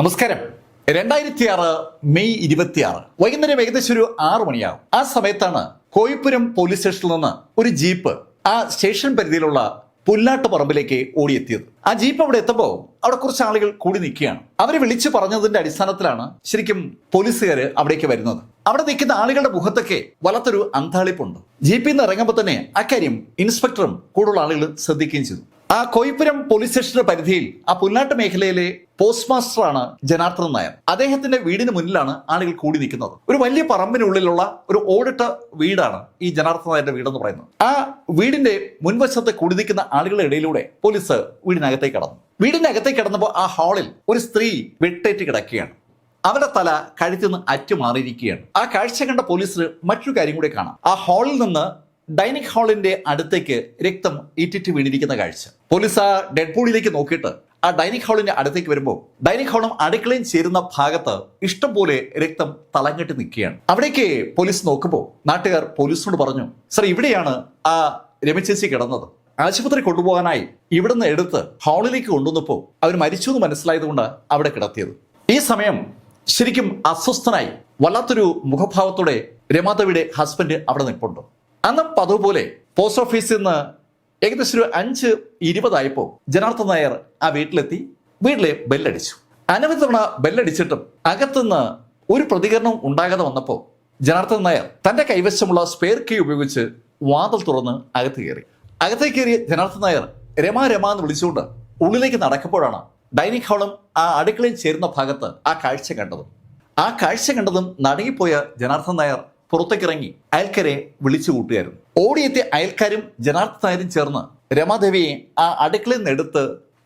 നമസ്കാരം. രണ്ടായിരത്തി ആറ് മെയ് ഇരുപത്തിയാറ്. വൈകുന്നേരം ഏകദേശം ഒരു ആറു മണിയാവും. ആ സമയത്താണ് കോയിപ്പുരം പോലീസ് സ്റ്റേഷനിൽ നിന്ന് ഒരു ജീപ്പ് ആ സ്റ്റേഷൻ പരിധിയിലുള്ള പുല്ലാട്ട് പറമ്പിലേക്ക് ഓടിയെത്തിയത്. ആ ജീപ്പ് അവിടെ എത്തുമ്പോൾ അവിടെ കുറച്ച് ആളുകൾ കൂടി നിൽക്കുകയാണ്. അവരെ വിളിച്ചു പറഞ്ഞതിന്റെ അടിസ്ഥാനത്തിലാണ് ശരിക്കും പോലീസുകാർ അവിടേക്ക് വരുന്നത്. അവിടെ നിൽക്കുന്ന ആളുകളുടെ മുഖത്തൊക്കെ വല്ലാത്തൊരു അന്താളിപ്പുണ്ട് ജീപ്പിൽ നിന്ന് ഇറങ്ങുമ്പോൾ തന്നെ അക്കാര്യം ഇൻസ്പെക്ടറും കൂടുതൽ ആളുകൾ ശ്രദ്ധിക്കുകയും ചെയ്തു. ആ കോയിപ്പുരം പോലീസ് സ്റ്റേഷന്റെ പരിധിയിൽ ആ പുല്ലാട്ട് മേഖലയിലെ പോസ്റ്റ് മാസ്റ്ററാണ് ജനാർദ്ദൻ നായർ. അദ്ദേഹത്തിന്റെ വീടിന് മുന്നിലാണ് ആളുകൾ കൂടി നിൽക്കുന്നത്. ഒരു വലിയ പറമ്പിനുള്ളിലുള്ള ഒരു ഓടിട്ട വീടാണ് ഈ ജനാർദ്ദൻ നായരുടെ വീടെന്ന് പറയുന്നത്. ആ വീടിന്റെ മുൻവശത്ത് കൂടി നിൽക്കുന്ന ആളുകളുടെ ഇടയിലൂടെ പോലീസ് വീടിനകത്തേക്ക് കടന്നു. വീടിനകത്തേക്ക് കടന്നപ്പോൾ ആ ഹാളിൽ ഒരു സ്ത്രീ വെട്ടേറ്റ് കിടക്കുകയാണ്. അവരുടെ തല കഴുത്തിൽ നിന്ന് അറ്റുമാറിയിരിക്കുകയാണ്. ആ കാഴ്ച കണ്ട പോലീസിന് മറ്റൊരു കാര്യം കൂടി കാണാം. ആ ഹാളിൽ നിന്ന് ഡൈനിങ് ഹാളിന്റെ അടുത്തേക്ക് രക്തം ഈറ്റിറ്റ് വീണിരിക്കുന്ന കാഴ്ച. പോലീസ് ആ ഡെഡ് ബോഡിയിലേക്ക് നോക്കിയിട്ട് ആ ഡൈനിങ് ഹാളിന്റെ അടുത്തേക്ക് വരുമ്പോൾ ഡൈനിങ് ഹാളും അടുക്കളയും ചേരുന്ന ഭാഗത്ത് ഇഷ്ടംപോലെ രക്തം തളങ്ങിട്ട് നിൽക്കുകയാണ്. അവിടേക്ക് പോലീസ് നോക്കുമ്പോൾ നാട്ടുകാർ പോലീസിനോട് പറഞ്ഞു സർ ഇവിടെയാണ് ആ രമചേച്ചി കിടന്നത്. ആശുപത്രി കൊണ്ടുപോകാനായി ഇവിടുന്ന് എടുത്ത് ഹാളിലേക്ക് കൊണ്ടുവന്നപ്പോൾ അവർ മരിച്ചു എന്ന് മനസ്സിലായതുകൊണ്ട് അവിടെ കിടത്തിയത്. ഈ സമയം ശരിക്കും അസ്വസ്ഥനായി വല്ലാത്തൊരു മുഖഭാവത്തോടെ രമാദേവിയുടെ ഹസ്ബൻഡ് അവിടെ നിൽപ്പുണ്ട്. അന്ന് പതിവ് പോലെ പോസ്റ്റ് ഓഫീസിൽ നിന്ന് ഏകദേശം ഒരു അഞ്ച് ഇരുപതായപ്പോൾ ജനാർദ്ദൻ നായർ ആ വീട്ടിലെത്തി വീട്ടിലെ ബെല്ലടിച്ചു. അനവധി തവണ ബെല്ലടിച്ചിട്ടും അകത്തുനിന്ന് ഒരു പ്രതികരണം ഉണ്ടാകാതെ വന്നപ്പോൾ ജനാർദ്ദൻ നായർ തന്റെ കൈവശമുള്ള സ്പെയർ കീ ഉപയോഗിച്ച് വാതിൽ തുറന്ന് അകത്ത് കയറി. അകത്തേക്ക് കയറിയ ജനാർദ്ദൻ നായർ രമാ രമ എന്ന് വിളിച്ചുകൊണ്ട് ഉള്ളിലേക്ക് നടക്കുമ്പോഴാണ് ഡൈനിങ് ഹാളും ആ അടുക്കളയും ചേരുന്ന ഭാഗത്ത് ആ കാഴ്ച കണ്ടത്. ആ കാഴ്ച കണ്ടതും നടുങ്ങിപ്പോയ ജനാർദ്ദൻ നായർ പുറത്തേക്കിറങ്ങി അയൽക്കാരെ വിളിച്ചു കൂട്ടുകയായിരുന്നു. ഓടിയെത്തിയ അയൽക്കാരും ജനാർദ്ദൻ നായരും ചേർന്ന് രമാദേവിയെ ആ അടുക്കളയിൽ നിന്ന് എടുത്ത്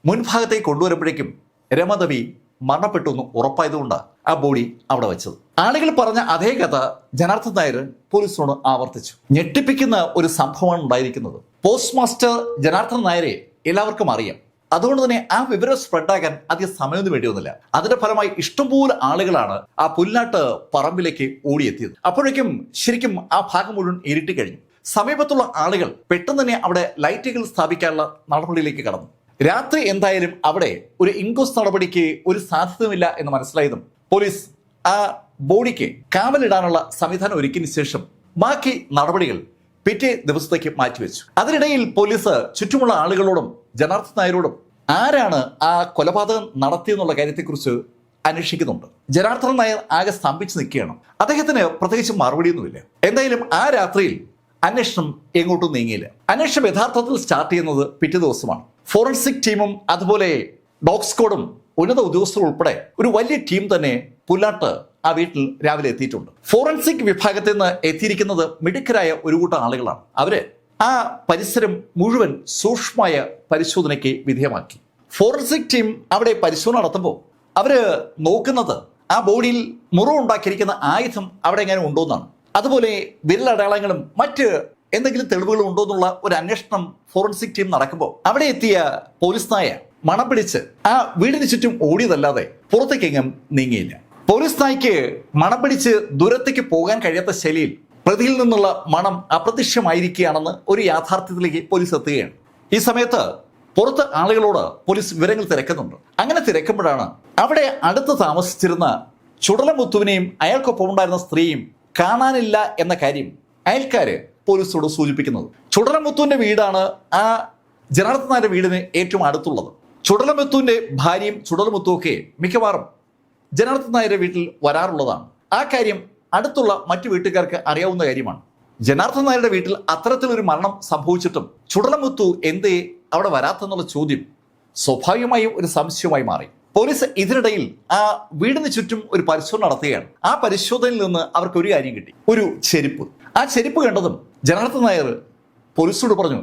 മുൻഭാഗത്തേക്ക് കൊണ്ടുവരുമ്പോഴേക്കും രമാദേവി മരണപ്പെട്ടു എന്ന് ഉറപ്പായതുകൊണ്ട് ആ ബോഡി അവിടെ വെച്ചത്. ആളുകൾ പറഞ്ഞ അതേ കഥ ജനാർദ്ദൻ നായർ പോലീസിനോട് ആവർത്തിച്ചു. ഞെട്ടിപ്പിക്കുന്ന ഒരു സംഭവമാണ് ഉണ്ടായിരിക്കുന്നത്. പോസ്റ്റ് മാസ്റ്റർ ജനാർദ്ദൻ നായരെ എല്ലാവർക്കും അറിയാം. അതുകൊണ്ട് തന്നെ ആ വിവരം സ്പ്രെഡാകാൻ അധികം സമയമൊന്നും വേണ്ടിയൊന്നുമില്ല. അതിന്റെ ഫലമായി ഇഷ്ടംപോലെ ആളുകളാണ് ആ പുല്ലാട്ട് പറമ്പിലേക്ക് ഓടിയെത്തിയത്. അപ്പോഴേക്കും ശരിക്കും ആ ഭാഗം മുഴുവൻ ഇരുട്ടി കഴിഞ്ഞു. സമീപത്തുള്ള ആളുകൾ പെട്ടെന്ന് തന്നെ അവിടെ ലൈറ്റുകൾ സ്ഥാപിക്കാനുള്ള നടപടിയിലേക്ക് കടന്നു. രാത്രി എന്തായാലും അവിടെ ഒരു ഇൻക്വസ്റ്റ് നടപടിക്ക് ഒരു സാധ്യതയുമില്ല എന്ന് മനസ്സിലായതും പോലീസ് ആ ബോഡിക്ക് കാവലിടാനുള്ള സംവിധാനം ഒരുക്കിയതിനു ശേഷം ബാക്കി നടപടികൾ പിറ്റേ ദിവസത്തേക്ക് മാറ്റിവെച്ചു. അതിനിടയിൽ പോലീസ് ചുറ്റുമുള്ള ആളുകളോടും ജനാർദ്ദൻ നായരോടും ആരാണ് ആ കൊലപാതകം നടത്തിയെന്നുള്ള കാര്യത്തെക്കുറിച്ച് അന്വേഷിക്കുന്നുണ്ട്? ജനാർദ്ദൻ നായർ ആകെ സ്തംഭിച്ച് നിൽക്കുകയാണ്. അദ്ദേഹത്തിന് പ്രത്യേകിച്ച് മറുപടിയൊന്നുമില്ല. എന്തായാലും ആ രാത്രിയിൽ അന്വേഷണം എങ്ങോട്ടും നീങ്ങിയില്ല. അന്വേഷണം യഥാർത്ഥത്തിൽ സ്റ്റാർട്ട് ചെയ്യുന്നത് പിറ്റേ ദിവസമാണ്. ഫോറൻസിക് ടീമും അതുപോലെ ഡോഗ് സ്ക്വാഡും ഉന്നത ഉദ്യോഗസ്ഥർ ഉൾപ്പെടെ ഒരു വലിയ ടീം തന്നെ പുല്ലാട്ട് ആ വീട്ടിൽ രാവിലെ എത്തിയിട്ടുണ്ട്. ഫോറൻസിക് വിഭാഗത്തിൽ നിന്ന് എത്തിയിരിക്കുന്നത് മിടുക്കരായ ഒരു കൂട്ടം ആളുകളാണ്. അവർ ആ പരിസരം മുഴുവൻ സൂക്ഷ്മമായ പരിശോധനയ്ക്ക് വിധേയമാക്കി. ഫോറൻസിക് ടീം അവിടെ പരിശോധന നടത്തുമ്പോൾ അവർ നോക്കുന്നത് ആ ബോഡിയിൽ മുറിവുണ്ടാക്കിയിരിക്കുന്ന ആയുധം അവിടെ എങ്ങനെ ഉണ്ടോ എന്നാണ് അതുപോലെ വിരലടയാളങ്ങളും മറ്റ് എന്തെങ്കിലും തെളിവുകളും ഉണ്ടോ എന്നുള്ള ഒരു അന്വേഷണം ഫോറൻസിക് ടീം നടക്കുമ്പോൾ അവിടെ എത്തിയ പോലീസ് നായ മണം പിടിച്ച് ആ വീടിന് ചുറ്റും ഓടിയതല്ലാതെ പുറത്തേക്കെങ്ങും നീങ്ങിയില്ല. പോലീസ് നായ്ക്ക് മണം പിടിച്ച് ദൂരത്തേക്ക് പോകാൻ കഴിയാത്ത ശൈലിയിൽ പ്രതിയിൽ നിന്നുള്ള മണം അപ്രത്യക്ഷമായിരിക്കുകയാണെന്ന് ഒരു യാഥാർത്ഥ്യത്തിലേക്ക് പോലീസ് എത്തുകയാണ്. ഈ സമയത്ത് പുറത്ത് ആളുകളോട് പോലീസ് വിവരങ്ങൾ തിരക്കുന്നുണ്ട്. അങ്ങനെ തിരക്കുമ്പോഴാണ് അവിടെ അടുത്ത് താമസിച്ചിരുന്ന ചുടലമുത്തുവിനെയും അയാൾക്കൊപ്പം ഉണ്ടായിരുന്ന സ്ത്രീയും കാണാനില്ല എന്ന കാര്യം അയൽക്കാര് പോലീസോട് സൂചിപ്പിക്കുന്നത്. ചുടലമുത്തുവിന്റെ വീടാണ് ആ ജനാർദ്ദൻ നായരുടെ വീടിന് ഏറ്റവും അടുത്തുള്ളത്. ചുടലമുത്തുവിന്റെ ഭാര്യയും ചുടലമുത്തുവൊക്കെ മിക്കവാറും ജനാർദ്ദൻ നായരുടെ വീട്ടിൽ വരാറുള്ളതാണ്. ആ കാര്യം അടുത്തുള്ള മറ്റു വീട്ടുകാർക്ക് അറിയാവുന്ന കാര്യമാണ്. ജനാർദ്ദൻ നായരുടെ വീട്ടിൽ അത്തരത്തിലൊരു മരണം സംഭവിച്ചിട്ടും ചുടലമുത്തു എന്തേ അവിടെ വരാത്തെന്നുള്ള ചോദ്യം സ്വാഭാവികമായും ഒരു സംശയമായി മാറി. പോലീസ് ഇതിനിടയിൽ ആ വീടിന് ചുറ്റും ഒരു പരിശോധന നടത്തുകയാണ്. ആ പരിശോധനയിൽ നിന്ന് അവർക്ക് ഒരു കാര്യം കിട്ടി. ഒരു ചെരുപ്പ്. ആ ചെരുപ്പ് കണ്ടതും ജനാർദ്ദൻ നായർ പോലീസിനോട് പറഞ്ഞു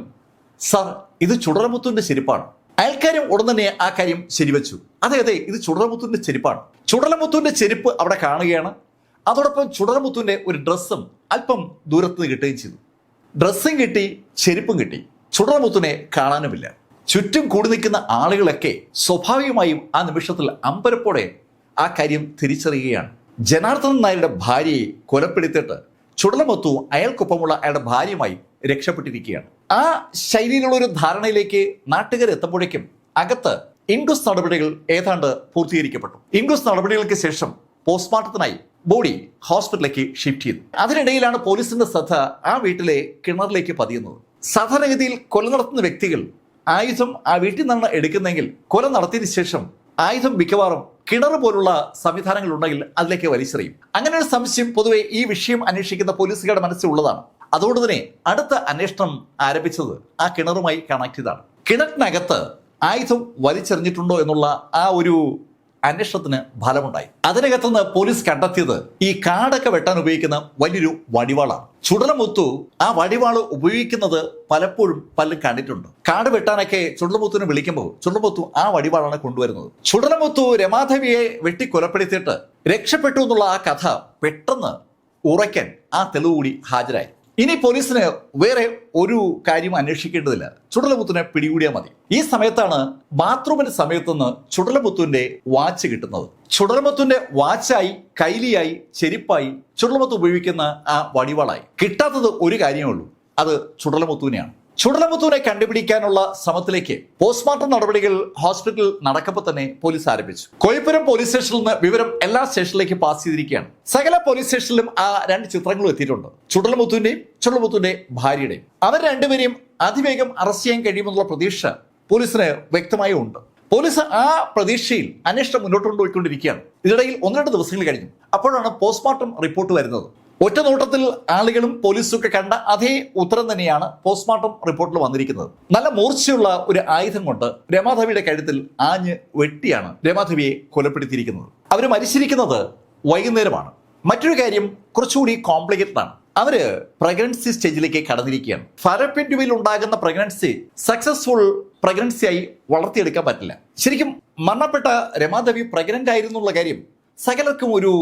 സാർ ഇത് ചുടലമുത്തുവിന്റെ ചെരുപ്പാണ്. അയൽക്കാരും ഉടൻ തന്നെ ആ കാര്യം ശരിവച്ചു. അതെ അതെ ഇത് ചുടലമുത്തുവിന്റെ ചെരുപ്പാണ്. ചുടലമുത്തുവിന്റെ ചെരുപ്പ് അവിടെ കാണുകയാണ്. അതോടൊപ്പം ചുടലമുത്തുവിന്റെ ഒരു ഡ്രസ്സും അല്പം ദൂരത്ത് നിന്ന് കിട്ടുകയും ചെയ്തു. ഡ്രസ്സും കിട്ടി ചെരുപ്പും കിട്ടി. ചുടർമുത്തുവിനെ കാണാനുമില്ല. ചുറ്റും കൂടി നിൽക്കുന്ന ആളുകളൊക്കെ സ്വാഭാവികമായും ആ നിമിഷത്തിൽ അമ്പരപ്പോടെ ആ കാര്യം തിരിച്ചറിയുകയാണ്. ജനാർദ്ദൻ നായരുടെ ഭാര്യയെ കൊലപ്പെടുത്തിയിട്ട് ചുടലമുത്തു അയാൾക്കൊപ്പമുള്ള അയാളുടെ ഭാര്യയുമായി രക്ഷപ്പെട്ടിരിക്കുകയാണ്. ആ ശൈലിയിലുള്ള ഒരു ധാരണയിലേക്ക് നാട്ടുകാർ എത്തുമ്പോഴേക്കും അകത്ത് ഇൻക്വസ്റ്റ് നടപടികൾ ഏതാണ്ട് പൂർത്തീകരിക്കപ്പെട്ടു. ഇൻക്വസ്റ്റ് നടപടികൾക്ക് ശേഷം പോസ്റ്റ്മോർട്ടത്തിനായി ബോഡി ഹോസ്പിറ്റലിലേക്ക് ഷിഫ്റ്റ് ചെയ്തു. അതിനിടയിലാണ് പോലീസിന്റെ ശ്രദ്ധ ആ വീട്ടിലെ കിണറിലേക്ക് പതിയുന്നത്. സാധാരണഗതിയിൽ കൊല നടത്തുന്ന വ്യക്തികൾ ആയുധം ആ വീട്ടിൽ നിന്നാണ് എടുക്കുന്നെങ്കിൽ കൊല നടത്തിയതിനു ശേഷം ആയുധം മിക്കവാറും കിണർ പോലുള്ള സംവിധാനങ്ങൾ ഉണ്ടെങ്കിൽ അതിലേക്ക് വലിച്ചെറിയും. അങ്ങനെ ഒരു സംശയം പൊതുവെ ഈ വിഷയം അന്വേഷിക്കുന്ന പോലീസുകാരുടെ മനസ്സിലുള്ളതാണ് അതുകൊണ്ട് തന്നെ അടുത്ത അന്വേഷണം ആരംഭിച്ചത് ആ കിണറുമായി കണക്ട് ചെയ്താണ്. കിണറ്റിനകത്ത് ആയുധം വലിച്ചെറിഞ്ഞിട്ടുണ്ടോ എന്നുള്ള ആ ഒരു അന്വേഷണത്തിന് ഫലമുണ്ടായി. അതിനകത്തുനിന്ന് പോലീസ് കണ്ടെത്തിയത് ഈ കാടൊക്കെ വെട്ടാൻ ഉപയോഗിക്കുന്ന വലിയൊരു വടിവാളാണ്. ചുടലമുത്തു ആ വടിവാൾ ഉപയോഗിക്കുന്നത് പലപ്പോഴും പലരും കണ്ടിട്ടുണ്ട്. കാട് വെട്ടാനൊക്കെ ചുടലമുത്തുവിനെ വിളിക്കുമ്പോൾ ചുടലമുത്തു ആ വടിവാളാണ് കൊണ്ടുവരുന്നത്. ചുടലമുത്തു രമാധവിയെ വെട്ടി കൊലപ്പെടുത്തിയിട്ട് രക്ഷപ്പെട്ടു എന്നുള്ള ആ കഥ പെട്ടെന്ന് ഉറയ്ക്കാൻ ആ തെളിവ് കൂടി ഹാജരായി. ഇനി പോലീസിന് വേറെ ഒരു കാര്യം അന്വേഷിക്കേണ്ടതില്ല. ചുടലമുത്തിനെ പിടികൂടിയാൽ മതി. ഈ സമയത്താണ് ബാത്റൂമിന്റെ സമയത്തുനിന്ന് ചുടലപുത്തുവിന്റെ വാച്ച് കിട്ടുന്നത്. ചുടലമുത്തുവിന്റെ വാച്ചായി കൈലിയായി ചെരിപ്പായി ചുടലമുത്ത് ഉപയോഗിക്കുന്ന ആ വടിവാളായി. കിട്ടാത്തത് ഒരു കാര്യമേ ഉള്ളൂ. അത് ചുടലമുത്തുവിനെയാണ് ചുടലമുത്തുവിനെ കണ്ടുപിടിക്കാനുള്ള ശ്രമത്തിലേക്ക് പോസ്റ്റ്മോർട്ടം നടപടികൾ ഹോസ്പിറ്റലിൽ നടക്കുമ്പോൾ തന്നെ പോലീസ് ആരംഭിച്ചു. കോഴിപ്പുരം പോലീസ് സ്റ്റേഷനിൽ നിന്ന് വിവരം എല്ലാ സ്റ്റേഷനിലേക്ക് പാസ് ചെയ്തിരിക്കുകയാണ്. സകല പോലീസ് സ്റ്റേഷനിലും ആ രണ്ട് ചിത്രങ്ങളും എത്തിയിട്ടുണ്ട്. ചുടലമുത്തുവിന്റെയും ചുടലമുത്തുവിന്റെ ഭാര്യയുടെയും. അവർ രണ്ടുപേരെയും അതിവേഗം അറസ്റ്റ് ചെയ്യാൻ കഴിയുമെന്നുള്ള പ്രതീക്ഷ പോലീസിന് വ്യക്തമായി ഉണ്ട്. പോലീസ് ആ പ്രതീക്ഷയിൽ അന്വേഷണം മുന്നോട്ട് കൊണ്ടുപോയിക്കൊണ്ടിരിക്കുകയാണ്. ഇതിനിടയിൽ ഒന്ന് രണ്ട് ദിവസങ്ങൾ കഴിഞ്ഞു. അപ്പോഴാണ് പോസ്റ്റ്മോർട്ടം റിപ്പോർട്ട് വരുന്നത്. ഒറ്റ നോട്ടത്തിൽ ആളുകളും പോലീസും ഒക്കെ കണ്ട അതേ ഉത്തരം തന്നെയാണ് പോസ്റ്റ്മോർട്ടം റിപ്പോർട്ടിൽ വന്നിരിക്കുന്നത്. നല്ല മൂർച്ചയുള്ള ഒരു ആയുധം കൊണ്ട് രമാധവിയുടെ കഴുത്തിൽ ആഞ്ഞ് വെട്ടിയാണ് രമാധവിയെ കൊലപ്പെടുത്തിയിരിക്കുന്നത്. അവർ മരിച്ചിരിക്കുന്നത് വൈകുന്നേരമാണ്. മറ്റൊരു കാര്യം കുറച്ചുകൂടി കോംപ്ലിക്കേറ്റഡ് ആണ്. അവർ പ്രഗ്നൻസി സ്റ്റേജിലേക്ക് കടന്നിരിക്കുകയാണ്. ഫരപ്പിൻഡുവിൽ ഉണ്ടാകുന്ന പ്രഗ്നൻസി സക്സസ്ഫുൾ പ്രഗ്നൻസിയായി വളർത്തിയെടുക്കാൻ പറ്റില്ല. ശരിക്കും മരണപ്പെട്ട രമാദേവി പ്രഗ്നന്റ് ആയിരുന്നുള്ള കാര്യം സകലർക്കും ഒരു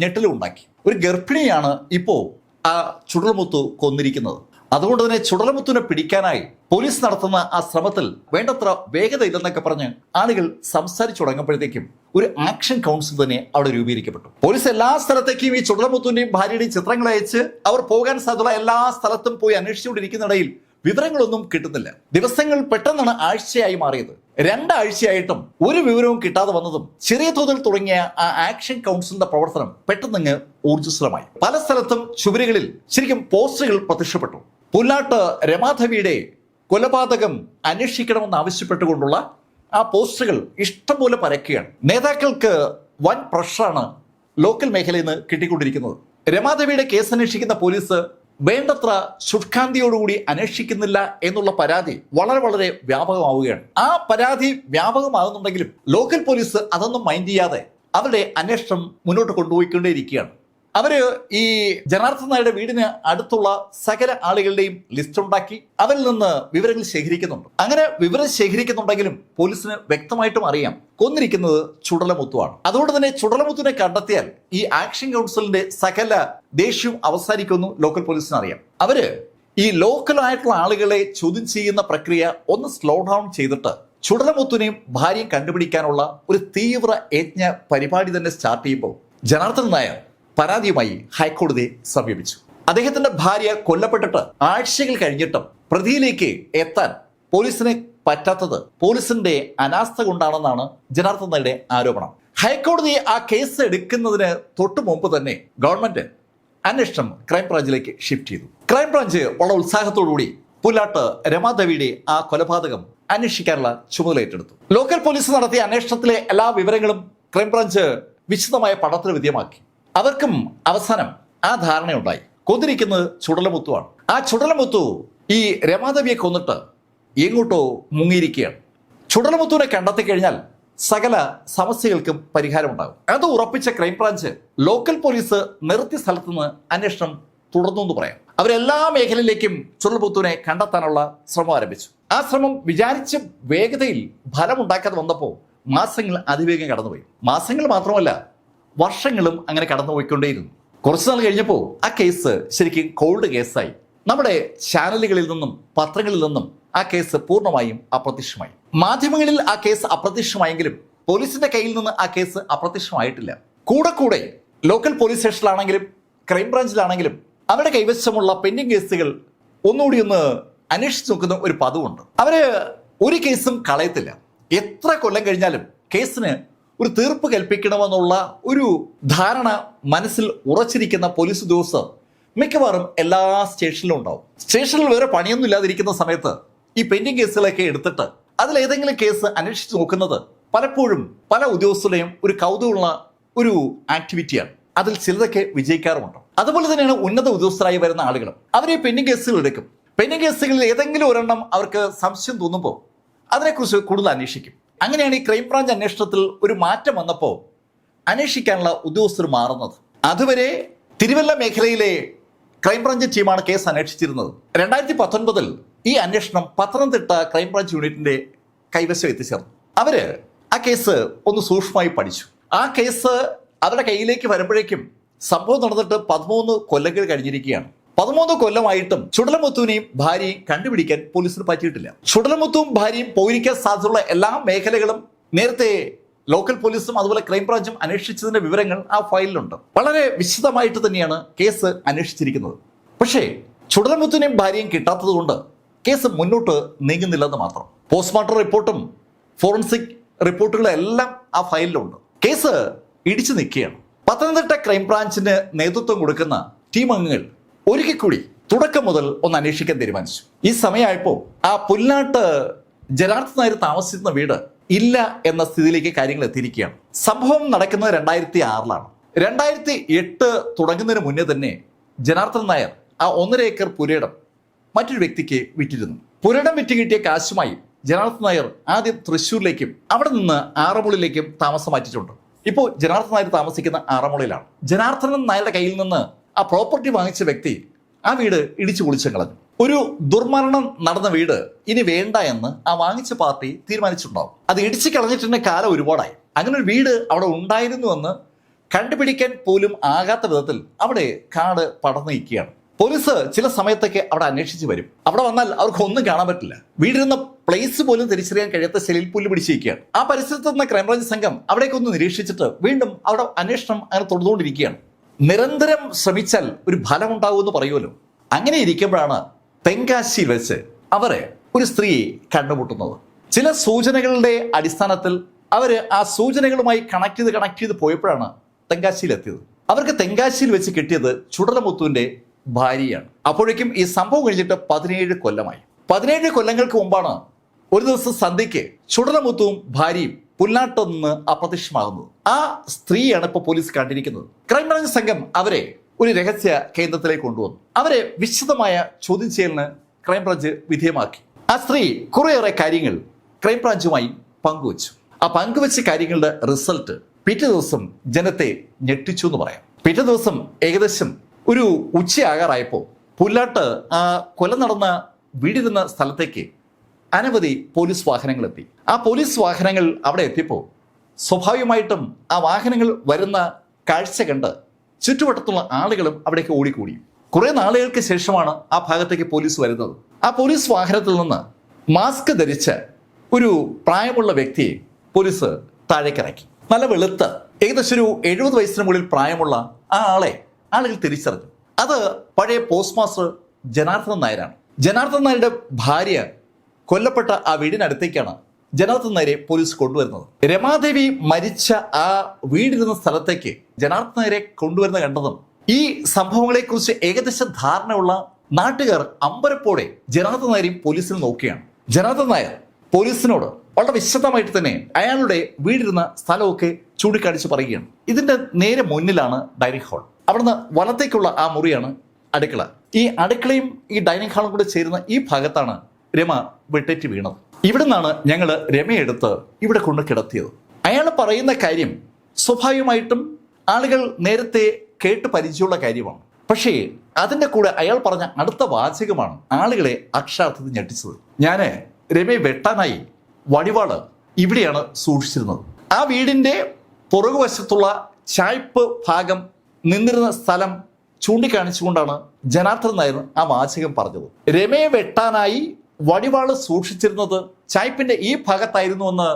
ഞെട്ടലുണ്ടാക്കി ഒരു ഗർഭിണിയാണ് ഇപ്പോൾ ആ ചുടലമുത്തു കൊന്നിരിക്കുന്നത്. അതുകൊണ്ട് തന്നെ ചുടലമുത്തുവിനെ പിടിക്കാനായി പോലീസ് നടത്തുന്ന ആ ശ്രമത്തിൽ വേണ്ടത്ര വേഗത ഇല്ലെന്നൊക്കെ പറഞ്ഞ് ആളുകൾ സംസാരിച്ചു തുടങ്ങുമ്പോഴത്തേക്കും ഒരു ആക്ഷൻ കൗൺസിൽ തന്നെ അവിടെ രൂപീകരിക്കപ്പെട്ടു. പോലീസ് എല്ലാ സ്ഥലത്തേക്കും ഈ ചുടലമുത്തുവിന്റെയും ഭാര്യയുടെയും ചിത്രങ്ങൾ അയച്ച് അവർ പോകാൻ സാധ്യതയുള്ള എല്ലാ സ്ഥലത്തും പോയി അന്വേഷിച്ചുകൊണ്ടിരിക്കുന്നിടയിൽ വിവരങ്ങളൊന്നും കിട്ടുന്നില്ല. ദിവസങ്ങൾ പെട്ടെന്നാണ് ആഴ്ചയായി മാറിയത്. രണ്ടാഴ്ചയായിട്ടും ഒരു വിവരവും കിട്ടാതെ വന്നതും ചെറിയ തോതിൽ തുടങ്ങിയ ആ ആക്ഷൻ കൗൺസിലിന്റെ പ്രവർത്തനം പെട്ടെന്ന് ഊർജസ്വലമായി. പല സ്ഥലത്തും ചുവരുകളിൽ ശരിക്കും പോസ്റ്ററുകൾ പ്രത്യക്ഷപ്പെട്ടു. പുല്ലാട്ട് രമാധവിയുടെ കൊലപാതകം അന്വേഷിക്കണമെന്ന് ആവശ്യപ്പെട്ടുകൊണ്ടുള്ള ആ പോസ്റ്ററുകൾ ഇഷ്ടംപോലെ പരക്കുകയാണ്. നേതാക്കൾക്ക് വൻ പ്രഷറാണ് ലോക്കൽ മേഖലയിൽ നിന്ന് കിട്ടിക്കൊണ്ടിരിക്കുന്നത്. രമാദേവിയുടെ കേസ് അന്വേഷിക്കുന്ന പോലീസ് വേണ്ടത്ര ശുഷ്കാന്തിയോടുകൂടി അന്വേഷിക്കുന്നില്ല എന്നുള്ള പരാതി വളരെ വളരെ വ്യാപകമാവുകയാണ്. ആ പരാതി വ്യാപകമാകുന്നുണ്ടെങ്കിലും ലോക്കൽ പോലീസ് അതൊന്നും മൈൻഡ് ചെയ്യാതെ അവരുടെ അന്വേഷണം മുന്നോട്ട് കൊണ്ടുപോയിക്കൊണ്ടേയിരിക്കുകയാണ്. അവർ ഈ ജനാർദ്ദൻ നായരുടെ വീടിന് അടുത്തുള്ള സകല ആളുകളുടെയും ലിസ്റ്റ് ഉണ്ടാക്കി അവരിൽ നിന്ന് വിവരങ്ങൾ ശേഖരിക്കുന്നുണ്ട്. അങ്ങനെ വിവരം ശേഖരിക്കുന്നുണ്ടെങ്കിലും പോലീസിന് വ്യക്തമായിട്ടും അറിയാം കൊന്നിരിക്കുന്നത് ചുടലമുത്തുവാണ്. അതുകൊണ്ട് തന്നെ ചുടലമുത്തുവിനെ കണ്ടെത്തിയാൽ ഈ ആക്ഷൻ കൗൺസിലിന്റെ സകല ദേഷ്യവും അവസാനിക്കുമെന്ന് ലോക്കൽ പോലീസിന് അറിയാം. അവർ ഈ ലോക്കൽ ആയിട്ടുള്ള ആളുകളെ ചോദ്യം ചെയ്യുന്ന പ്രക്രിയ ഒന്ന് സ്ലോ ഡൗൺ ചെയ്തിട്ട് ചുടലമുത്തുവിനെയും ഭാര്യയും കണ്ടുപിടിക്കാനുള്ള ഒരു തീവ്ര യജ്ഞ പരിപാടി തന്നെ സ്റ്റാർട്ട് ചെയ്യുമ്പോൾ ജനാർദ്ദൻ നായർ പരാതിയുമായി ഹൈക്കോടതിയെ സമീപിച്ചു. അദ്ദേഹത്തിന്റെ ഭാര്യ കൊല്ലപ്പെട്ടിട്ട് ആഴ്ചകൾ കഴിഞ്ഞിട്ടും പ്രതിയിലേക്ക് എത്താൻ പോലീസിനെ പറ്റാത്തത് പോലീസിന്റെ അനാസ്ഥ കൊണ്ടാണെന്നാണ് ജനാർദ്ദൻ നായരുടെ ആരോപണം. ഹൈക്കോടതി ആ കേസ് എടുക്കുന്നതിന് തൊട്ടു മുമ്പ് തന്നെ ഗവൺമെന്റ് അന്വേഷണം ക്രൈംബ്രാഞ്ചിലേക്ക് ഷിഫ്റ്റ് ചെയ്തു. ക്രൈംബ്രാഞ്ച് വളരെ ഉത്സാഹത്തോടുകൂടി പുല്ലാട്ട് രമാദേവിയുടെ ആ കൊലപാതകം അന്വേഷിക്കാനുള്ള ചുമതല ഏറ്റെടുത്തു. ലോക്കൽ പോലീസ് നടത്തിയ അന്വേഷണത്തിലെ എല്ലാ വിവരങ്ങളും ക്രൈംബ്രാഞ്ച് വിശദമായ പഠനത്തിന് വിധേയമാക്കി. അവർക്കും അവസാനം ആ ധാരണയുണ്ടായി. കൊന്നിരിക്കുന്നത് ചുടലമുത്തുവാണ്. ആ ചുടലമുത്തു ഈ രമാദേവിയെ കൊന്നിട്ട് എങ്ങോട്ടോ മുങ്ങിയിരിക്കുകയാണ്. ചുടലമുത്തുവിനെ കണ്ടെത്തി കഴിഞ്ഞാൽ സകല സമസ്യകൾക്കും പരിഹാരമുണ്ടാകും. അത് ഉറപ്പിച്ച ക്രൈംബ്രാഞ്ച് ലോക്കൽ പോലീസ് നിർത്തിയ സ്ഥലത്തുനിന്ന് അന്വേഷണം തുടർന്നു എന്ന് പറയാം. അവരെല്ലാ മേഖലയിലേക്കും ചുടലമുത്തുവിനെ കണ്ടെത്താനുള്ള ശ്രമം ആരംഭിച്ചു. ആ ശ്രമം വിചാരിച്ച വേഗതയിൽ ഫലമുണ്ടാക്കാതെ വന്നപ്പോൾ മാസങ്ങൾ അതിവേഗം കടന്നുപോയി. മാസങ്ങൾ മാത്രമല്ല വർഷങ്ങളും അങ്ങനെ കടന്നുപോയിക്കൊണ്ടേയിരുന്നു. കുറച്ചു നാൾ കഴിഞ്ഞപ്പോൾ ആ കേസ് ശരിക്കും കോൾഡ് കേസായി. നമ്മുടെ ചാനലുകളിൽ നിന്നും പത്രങ്ങളിൽ നിന്നും ആ കേസ് പൂർണമായും അപ്രത്യക്ഷമായി. മാധ്യമങ്ങളിൽ ആ കേസ് അപ്രത്യക്ഷമായെങ്കിലും പോലീസിന്റെ കയ്യിൽ നിന്ന് ആ കേസ് അപ്രത്യക്ഷമായിട്ടില്ല. കൂടെ കൂടെ ലോക്കൽ പോലീസ് സ്റ്റേഷനിലാണെങ്കിലും ക്രൈംബ്രാഞ്ചിലാണെങ്കിലും അവരുടെ കൈവശമുള്ള പെൻഡിങ് കേസുകൾ ഒന്നുകൂടി ഒന്ന് അന്വേഷിച്ച് നോക്കുന്ന ഒരു പതിവുണ്ട്. അവർ ഒരു കേസും കളയത്തില്ല. എത്ര കൊല്ലം കഴിഞ്ഞാലും കേസിന് ഒരു തീർപ്പ് കൽപ്പിക്കണമെന്നുള്ള ഒരു ധാരണ മനസ്സിൽ ഉറച്ചിരിക്കുന്ന പോലീസ് ഉദ്യോഗസ്ഥർ മിക്കവാറും എല്ലാ സ്റ്റേഷനിലും ഉണ്ടാവും. സ്റ്റേഷനിൽ വേറെ പണിയൊന്നും ഇല്ലാതിരിക്കുന്ന സമയത്ത് ഈ പെൻഡിങ് കേസുകളൊക്കെ എടുത്തിട്ട് അതിലേതെങ്കിലും കേസ് അന്വേഷിച്ച് നോക്കുന്നത് പലപ്പോഴും പല ഉദ്യോഗസ്ഥരുടെയും ഒരു കൗതുകമുള്ള ഒരു ആക്ടിവിറ്റിയാണ് അതിൽ ചിലതൊക്കെ വിജയിക്കാറുമുണ്ട്. അതുപോലെ തന്നെയാണ് ഉന്നത ഉദ്യോഗസ്ഥരായി വരുന്ന ആളുകളും. അവരെ പെൻഡിങ് കേസുകൾ എടുക്കും. പെൻഡിങ് കേസുകളിൽ ഏതെങ്കിലും ഒരെണ്ണം അവർക്ക് സംശയം തോന്നുമ്പോൾ അതിനെക്കുറിച്ച് കൂടുതൽ അന്വേഷിക്കും. അങ്ങനെയാണ് ഈ ക്രൈംബ്രാഞ്ച് അന്വേഷണത്തിൽ ഒരു മാറ്റം വന്നപ്പോൾ അന്വേഷിക്കാനുള്ള ഉദ്യോഗസ്ഥർ മാറുന്നത്. അതുവരെ തിരുവല്ല മേഖലയിലെ ക്രൈംബ്രാഞ്ച് ടീമാണ് കേസ് അന്വേഷിച്ചിരുന്നത്. രണ്ടായിരത്തി പത്തൊൻപതിൽ ഈ അന്വേഷണം പത്തനംതിട്ട ക്രൈംബ്രാഞ്ച് യൂണിറ്റിന്റെ കൈവശം എത്തിച്ചേർന്നു. അവർ ആ കേസ് ഒന്ന് സൂക്ഷ്മമായി പഠിച്ചു. ആ കേസ് അവരുടെ കയ്യിലേക്ക് വരുമ്പോഴേക്കും സംഭവം നടന്നിട്ട് പതിമൂന്ന് കൊല്ലങ്ങൾ കഴിഞ്ഞിരിക്കുകയാണ്. പതിമൂന്ന് കൊല്ലമായിട്ടും ചുടലമുത്തുവിനെയും ഭാര്യയും കണ്ടുപിടിക്കാൻ പോലീസിന് പറ്റിയിട്ടില്ല. ചുടലമുത്തും ഭാര്യയും പോയിരിക്കാൻ സാധ്യതയുള്ള എല്ലാ മേഖലകളും നേരത്തെ ലോക്കൽ പോലീസും അതുപോലെ ക്രൈംബ്രാഞ്ചും അന്വേഷിച്ചതിന്റെ വിവരങ്ങൾ ആ ഫയലിലുണ്ട്. വളരെ വിശദമായിട്ട് തന്നെയാണ് കേസ് അന്വേഷിച്ചിരിക്കുന്നത്. പക്ഷേ ചുടലമുത്തുവിനെയും ഭാര്യയും കിട്ടാത്തതുകൊണ്ട് കേസ് മുന്നോട്ട് നീങ്ങുന്നില്ലെന്ന് മാത്രം. പോസ്റ്റ്മോർട്ടം റിപ്പോർട്ടും ഫോറൻസിക് റിപ്പോർട്ടുകളും എല്ലാം ആ ഫയലിലുണ്ട്. കേസ് ഇടിച്ചു നിൽക്കുകയാണ്. പത്തനംതിട്ട ക്രൈംബ്രാഞ്ചിന് നേതൃത്വം കൊടുക്കുന്ന ടീം അംഗങ്ങൾ ഒരിക്കൽ കൂടി തുടക്കം മുതൽ ഒന്ന് അന്വേഷിക്കാൻ തീരുമാനിച്ചു. ഈ സമയമായപ്പോൾ ആ പുല്ലാട്ട് ജനാർദ്ദൻ നായർ താമസിക്കുന്ന വീട് ഇല്ല എന്ന സ്ഥിതിയിലേക്ക് കാര്യങ്ങൾ എത്തിയിരിക്കുകയാണ്. സംഭവം നടക്കുന്നത് രണ്ടായിരത്തി ആറിലാണ്. രണ്ടായിരത്തി എട്ട് തുടങ്ങുന്നതിന് മുന്നേ തന്നെ ജനാർദ്ദൻ നായർ ആ ഒന്നര ഏക്കർ പുരയിടം മറ്റൊരു വ്യക്തിക്ക് വിറ്റിരുന്നു. പുരയിടം വിറ്റ് കിട്ടിയ കാശുമായി ജനാർദ്ദൻ നായർ ആദ്യം തൃശ്ശൂരിലേക്കും അവിടെ നിന്ന് ആറന്മുളയിലേക്കും താമസം മാറ്റിയിട്ടുണ്ട്. ഇപ്പോൾ ജനാർദ്ദൻ നായർ താമസിക്കുന്ന ആറന്മുളയിലാണ്. ജനാർദ്ദനൻ നായരുടെ കയ്യിൽ നിന്ന് ആ പ്രോപ്പർട്ടി വാങ്ങിച്ച വ്യക്തി ആ വീട് ഇടിച്ചു പൊളിച്ചു കളഞ്ഞു. ഒരു ദുർമരണം നടന്ന വീട് ഇനി വേണ്ട എന്ന് ആ വാങ്ങിച്ച പാർട്ടി തീരുമാനിച്ചിട്ടുണ്ടാവും. അത് ഇടിച്ചു കളഞ്ഞിട്ടുണ്ട് കാലം ഒരുപാടായി. അങ്ങനെ ഒരു വീട് അവിടെ ഉണ്ടായിരുന്നു എന്ന് കണ്ടുപിടിക്കാൻ പോലും ആകാത്ത വിധത്തിൽ അവിടെ കാട് പടർന്നു നിൽക്കുകയാണ്. പോലീസ് ചില സമയത്തൊക്കെ അവിടെ അന്വേഷിച്ച് വരും. അവിടെ വന്നാൽ അവർക്ക് ഒന്നും കാണാൻ പറ്റില്ല. വീടിരുന്ന പ്ലേസ് പോലും തിരിച്ചറിയാൻ കഴിയാത്ത സെലിൽ പുല്ല് പിടിച്ചിരിക്കുകയാണ്. ആ പരിസരത്ത് നിന്ന് ക്രൈംബ്രാഞ്ച് സംഘം അവിടേക്കൊന്ന് നിരീക്ഷിച്ചിട്ട് വീണ്ടും അവിടെ അന്വേഷണം അങ്ങനെ തുടർന്നുകൊണ്ടിരിക്കുകയാണ്. നിരന്തരം ശ്രമിച്ചാൽ ഒരു ഫലം ഉണ്ടാവുമെന്ന് പറയുമല്ലോ. അങ്ങനെ ഇരിക്കുമ്പോഴാണ് തെങ്കാശിയിൽ വെച്ച് അവരെ ഒരു സ്ത്രീയെ കണ്ടുമുട്ടുന്നത്. ചില സൂചനകളുടെ അടിസ്ഥാനത്തിൽ അവർ ആ സൂചനകളുമായി കണക്ട് ചെയ്ത് കണക്ട് ചെയ്ത് പോയപ്പോഴാണ് തെങ്കാശിയിൽ എത്തിയത് അവർക്ക് തെങ്കാശിയിൽ വെച്ച് കിട്ടിയത് ചുടലമുത്തുവിന്റെ ഭാര്യയാണ്. അപ്പോഴേക്കും ഈ സംഭവം കഴിഞ്ഞിട്ട് പതിനേഴ് കൊല്ലമായി. പതിനേഴ് കൊല്ലങ്ങൾക്ക് മുമ്പാണ് ഒരു ദിവസം സന്ധ്യയ്ക്ക് ചുടലമുത്തുവും ഭാര്യയും പുല്ലാട്ട് നിന്ന് അപ്രത്യക്ഷമാകുന്നത്. ആ സ്ത്രീയാണ് ഇപ്പോൾ പോലീസ് കണ്ടിരിക്കുന്നത്. ക്രൈംബ്രാഞ്ച് സംഘം അവരെ ഒരു രഹസ്യ കേന്ദ്രത്തിലേക്ക് കൊണ്ടുവന്നു. അവരെ വിശദമായ ചോദ്യം ചെയ്യലിന് ക്രൈംബ്രാഞ്ച് വിധേയമാക്കി. ആ സ്ത്രീ കുറേയേറെ കാര്യങ്ങൾ ക്രൈംബ്രാഞ്ചുമായി പങ്കുവച്ചു. ആ പങ്കുവച്ച കാര്യങ്ങളുടെ റിസൾട്ട് പിറ്റേ ദിവസം ജനത്തെ ഞെട്ടിച്ചു എന്ന് പറയാം. പിറ്റേ ദിവസം ഏകദേശം ഒരു ഉച്ചയാകാറായപ്പോൾ പുല്ലാട്ട് ആ കൊല നടന്ന വീടിരുന്ന സ്ഥലത്തേക്ക് അനവധി പോലീസ് വാഹനങ്ങൾ എത്തി. ആ പോലീസ് വാഹനങ്ങൾ അവിടെ എത്തിയപ്പോൾ സ്വാഭാവികമായിട്ടും ആ വാഹനങ്ങൾ വരുന്ന കാഴ്ച കണ്ട് ചുറ്റുവട്ടത്തുള്ള ആളുകളും അവിടേക്ക് ഓടിക്കൂടി. കുറെ നാളുകൾക്ക് ശേഷമാണ് ആ ഭാഗത്തേക്ക് പോലീസ് വരുന്നത്. ആ പോലീസ് വാഹനത്തിൽ നിന്ന് മാസ്ക് ധരിച്ച് ഒരു പ്രായമുള്ള വ്യക്തിയെ പോലീസ് താഴേക്കിറക്കി. നല്ല വെളുത്ത് ഏകദേശം ഒരു എഴുപത് വയസ്സിന് മുകളിൽ പ്രായമുള്ള ആ ആളെ ആളുകൾ തിരിച്ചറിഞ്ഞു. അത് പഴയ പോസ്റ്റ് മാസ്റ്റർ ജനാർദ്ദൻ നായരാണ്. ജനാർദ്ദൻ നായരുടെ ഭാര്യ കൊല്ലപ്പെട്ട ആ വീടിനടുത്തേക്കാണ് ജനാർദ്ദൻ നായരെ പോലീസ് കൊണ്ടുവരുന്നത്. രമാദേവി മരിച്ച ആ വീടിരുന്ന സ്ഥലത്തേക്ക് ജനാർദ്ദൻ നായരെ കൊണ്ടുവരുന്ന കണ്ടതും ഈ സംഭവങ്ങളെക്കുറിച്ച് ഏകദേശ ധാരണയുള്ള നാട്ടുകാർ അമ്പരപ്പോടെ ജനാർദ്ദൻ നായരെയും പോലീസിൽ നോക്കുകയാണ്. ജനാർദ്ദൻ നായർ പോലീസിനോട് വളരെ വിശദമായിട്ട് തന്നെ അയാളുടെ വീടിരുന്ന സ്ഥലമൊക്കെ ചൂണ്ടിക്കാണിച്ച് പറയുകയാണ്. ഇതിന്റെ നേരെ മുന്നിലാണ് ഡൈനിങ് ഹാൾ. അവിടുന്ന് വലത്തേക്കുള്ള ആ മുറിയാണ് അടുക്കള. ഈ അടുക്കളയും ഈ ഡൈനിങ് ഹാളും കൂടെ ചേരുന്ന ഈ ഭാഗത്താണ് രമ വെട്ടേറ്റ് വീണത്. ഇവിടെ നിന്നാണ് ഞങ്ങൾ രമയെടുത്ത് ഇവിടെ കൊണ്ട് കിടത്തിയത്. അയാൾ പറയുന്ന കാര്യം സ്വാഭാവികമായിട്ടും ആളുകൾ നേരത്തെ കേട്ട് പരിചയമുള്ള കാര്യമാണ്. പക്ഷേ അതിന്റെ കൂടെ അയാൾ പറഞ്ഞ അടുത്ത വാചകമാണ് ആളുകളെ അക്ഷരാർത്ഥത്തിൽ ഞെട്ടിച്ചത്. ഞാൻ രമയെ വെട്ടാനായി വടിവാൾ ഇവിടെയാണ് സൂക്ഷിച്ചിരുന്നത്. ആ വീടിന്റെ പുറകുവശത്തുള്ള ചായ്പ് ഭാഗം നിന്നിരുന്ന സ്ഥലം ചൂണ്ടിക്കാണിച്ചുകൊണ്ടാണ് ജനാർദ്ദൻ നായർ ആ വാചകം പറഞ്ഞത്. രമയെ വെട്ടാനായി വടിവാൾ സൂക്ഷിച്ചിരുന്നത് ചായ്പിന്റെ ഈ ഭാഗത്തായിരുന്നു എന്ന്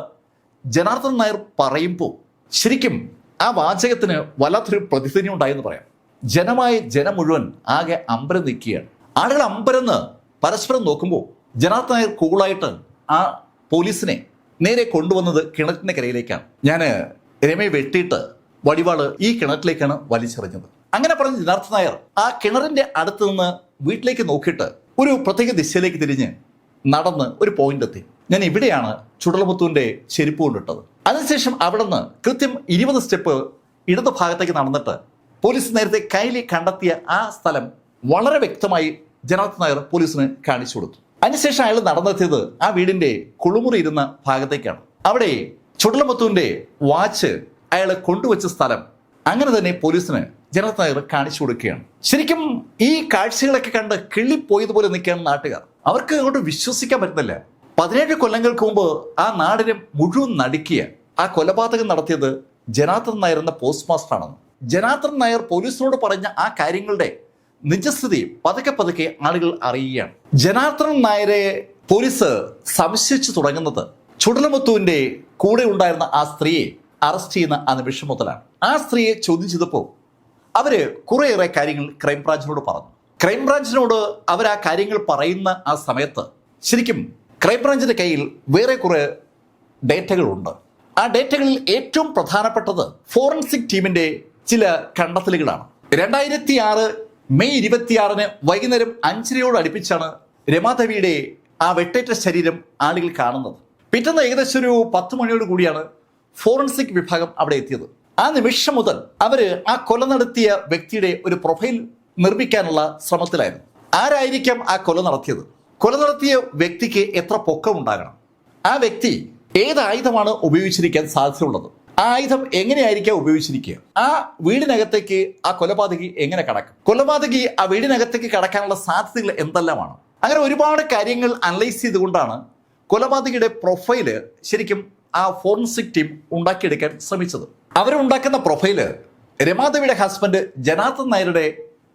ജനാർദ്ദൻ നായർ പറയുമ്പോൾ ശരിക്കും ആ വാചകത്തിന് വല്ലാത്തൊരു പ്രതിസന്ധി ഉണ്ടായെന്ന് പറയാം. ജനമായി ജനം മുഴുവൻ ആകെ അമ്പരം നിൽക്കുകയാണ്. ആളുകൾ അമ്പരന്ന് പരസ്പരം നോക്കുമ്പോൾ ജനാർദ്ദൻ നായർ കൂളായിട്ട് ആ പോലീസിനെ നേരെ കൊണ്ടുവന്നത് കിണറ്റിന്റെ കരയിലേക്കാണ്. ഞാൻ രമയെ വെട്ടിയിട്ട് വടിവാൾ ഈ കിണറ്റിലേക്കാണ് വലിച്ചെറിഞ്ഞത്. അങ്ങനെ പറഞ്ഞ ജനാർദ്ദൻ നായർ ആ കിണറിന്റെ അടുത്ത് നിന്ന് വീട്ടിലേക്ക് നോക്കിയിട്ട് ഒരു പ്രത്യേക ദിശയിലേക്ക് തിരിഞ്ഞ് നടന്ന് ഒരു പോയിന്റ് എത്തി. ഞാൻ ഇവിടെയാണ് ചുടലമുത്തുവിന്റെ ചെരുപ്പ് കൊണ്ടിട്ടത്. അതിനുശേഷം അവിടെ നിന്ന് കൃത്യം ഇരുപത് സ്റ്റെപ്പ് ഇടത് ഭാഗത്തേക്ക് നടന്നിട്ട് പോലീസ് നേരത്തെ കയ്യിൽ കണ്ടെത്തിയ ആ സ്ഥലം വളരെ വ്യക്തമായി ജനാർദ്ദൻ നായർ പോലീസിന് കാണിച്ചു കൊടുത്തു. അതിനുശേഷം അയാൾ നടന്നെത്തിയത് ആ വീടിന്റെ കുളിമുറി ഇരുന്ന ഭാഗത്തേക്കാണ്. അവിടെ ചുടലമുത്തുവിന്റെ വാച്ച് അയാൾ കൊണ്ടുവച്ച സ്ഥലം. അങ്ങനെ തന്നെ പോലീസിന് നായർ കാണിച്ചു കൊടുക്കുകയാണ്. ശരിക്കും ഈ കാഴ്ചകളൊക്കെ കണ്ട് കിള്ളിപ്പോയതുപോലെ നിൽക്കുകയാണ് നാട്ടുകാർ. അവർക്ക് അങ്ങോട്ട് വിശ്വസിക്കാൻ പറ്റുന്നില്ല. പതിനേഴ് കൊല്ലങ്ങൾക്ക് മുമ്പ് ആ നാടിനെ മുഴുവൻ നടുക്കിയ ആ കൊലപാതകം നടത്തിയത് ജനാർദ്ദൻ നായർ എന്ന പോസ്റ്റ് മാസ്റ്റർ ആണെന്ന് ജനാർദ്ദൻ നായർ പോലീസിനോട് പറഞ്ഞ ആ കാര്യങ്ങളുടെ നിജസ്ഥിതി പതുക്കെ പതുക്കെ ആളുകൾ അറിയുകയാണ്. ജനാർദ്ദൻ നായരെ പോലീസ് സംശയിച്ചു തുടങ്ങുന്നത് ചുടലമുത്തുവിന്റെ കൂടെ ഉണ്ടായിരുന്ന ആ സ്ത്രീയെ അറസ്റ്റ് ചെയ്യുന്ന ആ നിമിഷം മുതലാണ്. ആ സ്ത്രീയെ ചോദ്യം ചെയ്തപ്പോൾ അവർ കുറേയേറെ കാര്യങ്ങൾ ക്രൈംബ്രാഞ്ചിനോട് പറഞ്ഞു. ക്രൈംബ്രാഞ്ചിനോട് അവർ ആ കാര്യങ്ങൾ പറയുന്ന ആ സമയത്ത് ശരിക്കും ക്രൈംബ്രാഞ്ചിന്റെ കയ്യിൽ വേറെ കുറെ ഡേറ്റകളുണ്ട്. ആ ഡേറ്റകളിൽ ഏറ്റവും പ്രധാനപ്പെട്ടത് ഫോറൻസിക് ടീമിന്റെ ചില കണ്ടെത്തലുകളാണ്. രണ്ടായിരത്തി ആറ് മെയ് ഇരുപത്തിയാറിന് വൈകുന്നേരം അഞ്ചരയോട് അടുപ്പിച്ചാണ് രമാദേവിയുടെ ആ വെട്ടേറ്റ ശരീരം ആളുകൾ കാണുന്നത്. പിറ്റേന്ന് ഏകദേശം ഒരു പത്ത് മണിയോട് കൂടിയാണ് ഫോറൻസിക് വിഭാഗം അവിടെ എത്തിയത്. ആ നിമിഷം മുതൽ അവർ ആ കൊല നടത്തിയ വ്യക്തിയുടെ ഒരു പ്രൊഫൈൽ നിർമ്മിക്കാനുള്ള ശ്രമത്തിലായിരുന്നു. ആരായിരിക്കാം ആ കൊല നടത്തിയത്? കൊല നടത്തിയ വ്യക്തിക്ക് എത്ര പൊക്കമുണ്ടാകണം ആ വ്യക്തി ഏത് ആയുധമാണ് ഉപയോഗിച്ചിരിക്കാൻ സാധ്യതയുള്ളത്? ആ ആയുധം എങ്ങനെയായിരിക്കാം ഉപയോഗിച്ചിരിക്കുക? ആ വീടിനകത്തേക്ക് ആ കൊലപാതകി എങ്ങനെ കടക്കും? കൊലപാതകി ആ വീടിനകത്തേക്ക് കടക്കാനുള്ള സാധ്യതകൾ എന്തെല്ലാമാണ്? അങ്ങനെ ഒരുപാട് കാര്യങ്ങൾ അനലൈസ് ചെയ്തുകൊണ്ടാണ് കൊലപാതകിയുടെ പ്രൊഫൈൽ ശരിക്കും ആ ഫോറൻസിക് ടീം ഉണ്ടാക്കിയെടുക്കാൻ ശ്രമിച്ചത്. അവരുണ്ടാക്കുന്ന പ്രൊഫൈൽ രമാദേവിയുടെ ഹസ്ബൻഡ് ജനാർദ്ദൻ നായരുടെ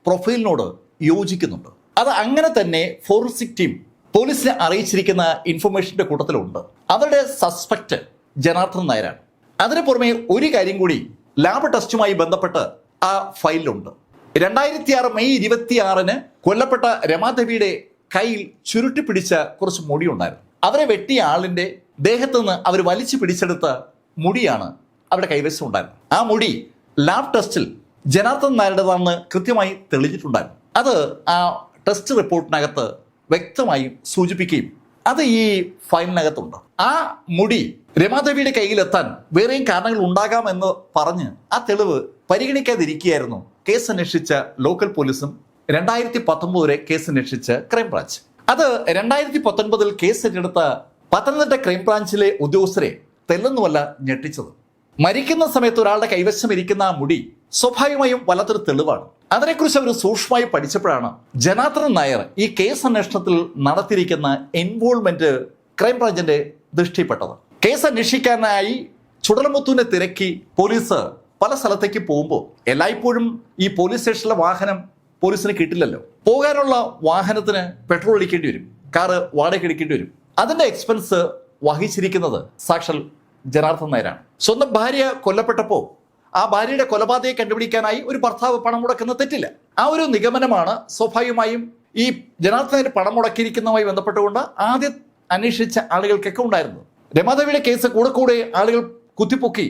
പ്രൊഫൈലിനോട് യോജിക്കുന്നുണ്ട്. അത് അങ്ങനെ തന്നെ ഫോറൻസിക് ടീം പോലീസിനെ അറിയിച്ചിരിക്കുന്ന ഇൻഫർമേഷന്റെ കൂട്ടത്തിലുണ്ട്. അവരുടെ സസ്പെക്ട് ജനാർദ്ദൻ നായരാണ്. അതിന് പുറമെ ഒരു കാര്യം കൂടി ലാബ് ടെസ്റ്റുമായി ബന്ധപ്പെട്ട് ആ ഫയലിലുണ്ട്. രണ്ടായിരത്തി ആറ് മെയ് ഇരുപത്തി ആറിന് കൊല്ലപ്പെട്ട രമാദേവിയുടെ കയ്യിൽ ചുരുട്ടി പിടിച്ച കുറച്ച് മുടിയുണ്ടായിരുന്നു അവരെ വെട്ടിയ ആളിന്റെ ദേഹത്ത് നിന്ന് അവർ വലിച്ചു പിടിച്ചെടുത്ത മുടിയാണ് അവരുടെ കൈവശം ഉണ്ടായിരുന്നത് ആ മുടി ലാബ് ടെസ്റ്റിൽ ജനാർദ്ദൻ നായരുടേതാണെന്ന് കൃത്യമായി തെളിഞ്ഞിട്ടുണ്ടായിരുന്നു. അത് ആ ടെസ്റ്റ് റിപ്പോർട്ടിനകത്ത് വ്യക്തമായും സൂചിപ്പിക്കുകയും അത് ഈ ഫയലിനകത്തുണ്ട്. ആ മുടി രമാദേവിയുടെ കയ്യിലെത്താൻ വേറെയും കാരണങ്ങൾ ഉണ്ടാകാമെന്ന് പറഞ്ഞ് ആ തെളിവ് പരിഗണിക്കാതിരിക്കുകയായിരുന്നു കേസ് അന്വേഷിച്ച ലോക്കൽ പോലീസും രണ്ടായിരത്തി പത്തൊമ്പത് വരെ കേസ് അന്വേഷിച്ച ക്രൈംബ്രാഞ്ച്. അത് രണ്ടായിരത്തി പത്തൊൻപതിൽ കേസ് ഏറ്റെടുത്ത പത്തനംതിട്ട ക്രൈംബ്രാഞ്ചിലെ ഉദ്യോഗസ്ഥരെ തെല്ലൊന്നുമല്ല ഞെട്ടിച്ചത്. മരിക്കുന്ന സമയത്ത് ഒരാളുടെ കൈവശം ഇരിക്കുന്ന ആ മുടി സ്വാഭാവികമായും വല്ലാത്തൊരു തെളിവാണ്. അതിനെക്കുറിച്ച് അവർ സൂക്ഷ്മമായി പഠിച്ചപ്പോഴാണ് ജനാർദ്ദനൻ നായർ ഈ കേസ് അന്വേഷണത്തിൽ നടത്തിയിരിക്കുന്ന എൻവോൾവ്മെന്റ് ക്രൈംബ്രാഞ്ചിന്റെ ദൃഷ്ടിപ്പെട്ടത്. കേസ് അന്വേഷിക്കാനായി ചുടലമുത്തുവിനെ തിരക്കി പോലീസ് പല സ്ഥലത്തേക്ക് പോകുമ്പോൾ എല്ലായ്പ്പോഴും ഈ പോലീസ് സ്റ്റേഷനിലെ വാഹനം പോലീസിന് കിട്ടില്ലല്ലോ. പോകാനുള്ള വാഹനത്തിന് പെട്രോൾ അടിക്കേണ്ടി വരും. കാറ് വാടക എടുക്കേണ്ടി വരും. അതിന്റെ എക്സ്പെൻസ് വഹിച്ചിരിക്കുന്നത് സാക്ഷൽ ജനാർദ്ദൻ നായരാണ്. സ്വന്തം ഭാര്യ കൊല്ലപ്പെട്ടപ്പോൾ ആ ഭാര്യയുടെ കൊലപാതകയെ കണ്ടുപിടിക്കാനായി ഒരു ഭർത്താവ് പണം മുടക്കുന്ന തെറ്റില്ല. ആ ഒരു നിഗമനമാണ് സ്വാഭാവികമായും ഈ ജനാർദ്ദൻ പണം മുടക്കിയിരിക്കുന്നതുമായി ബന്ധപ്പെട്ടുകൊണ്ട് ആദ്യം അന്വേഷിച്ച ആളുകൾക്കൊക്കെ ഉണ്ടായിരുന്നത്. രമാദേവിയുടെ കേസ് കൂടെ കൂടെ ആളുകൾ കുത്തിപ്പൊക്കി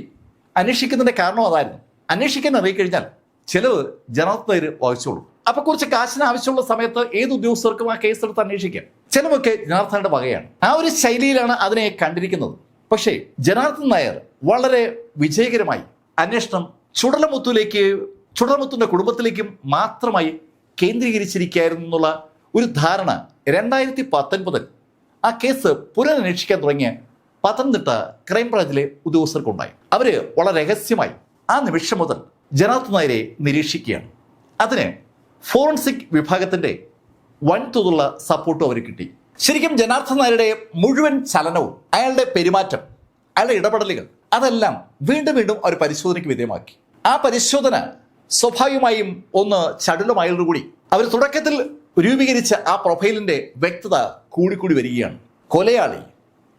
അന്വേഷിക്കുന്നതിന്റെ കാരണം അതായിരുന്നു. അന്വേഷിക്കാൻ അറിയിക്കഴിഞ്ഞാൽ ചിലവ് ജനാർദ്ദൻ വഹിച്ചോളൂ. അപ്പൊ കുറച്ച് കാശിന് ആവശ്യമുള്ള സമയത്ത് ഏത് ഉദ്യോഗസ്ഥർക്കും ആ കേസ് എടുത്ത് അന്വേഷിക്കാം. ചെലവൊക്കെ ജനാർദ്ദനയുടെ വകയാണ്. ആ ഒരു ശൈലിയിലാണ് അതിനെ കണ്ടിരിക്കുന്നത്. പക്ഷേ ജനാർദ്ദൻ നായർ വളരെ വിജയകരമായി അന്വേഷണം ചുടലമുത്തുലേക്ക് ചുടലമുത്തുവിന്റെ കുടുംബത്തിലേക്കും മാത്രമായി കേന്ദ്രീകരിച്ചിരിക്കുകയായിരുന്നു എന്നുള്ള ഒരു ധാരണ രണ്ടായിരത്തി പത്തൊൻപതിൽ ആ കേസ് പുനരന്വേഷിക്കാൻ തുടങ്ങിയ പത്തനംതിട്ട ക്രൈംബ്രാഞ്ചിലെ ഉദ്യോഗസ്ഥർക്കുണ്ടായി. അവർ വളരെ രഹസ്യമായി ആ നിമിഷം മുതൽ ജനാർദ്ദൻ നായരെ നിരീക്ഷിക്കുകയാണ്. അതിന് ഫോറൻസിക് വിഭാഗത്തിന്റെ വൻതോതുള്ള സപ്പോർട്ടും അവർ കിട്ടി. ശരിക്കും ജനാർദ്ദൻ നായരുടെ മുഴുവൻ ചലനവും അയാളുടെ പെരുമാറ്റം അയാളുടെ ഇടപെടലുകൾ അതെല്ലാം വീണ്ടും വീണ്ടും അവർ പരിശോധനയ്ക്ക് വിധേയമാക്കി. ആ പരിശോധന സ്വാഭാവികമായും ഒന്ന് ചടുലമായതോടുകൂടി അവർ തുടക്കത്തിൽ രൂപീകരിച്ച ആ പ്രൊഫൈലിന്റെ വ്യക്തത കൂടിക്കൂടി വരികയാണ്. കൊലയാളി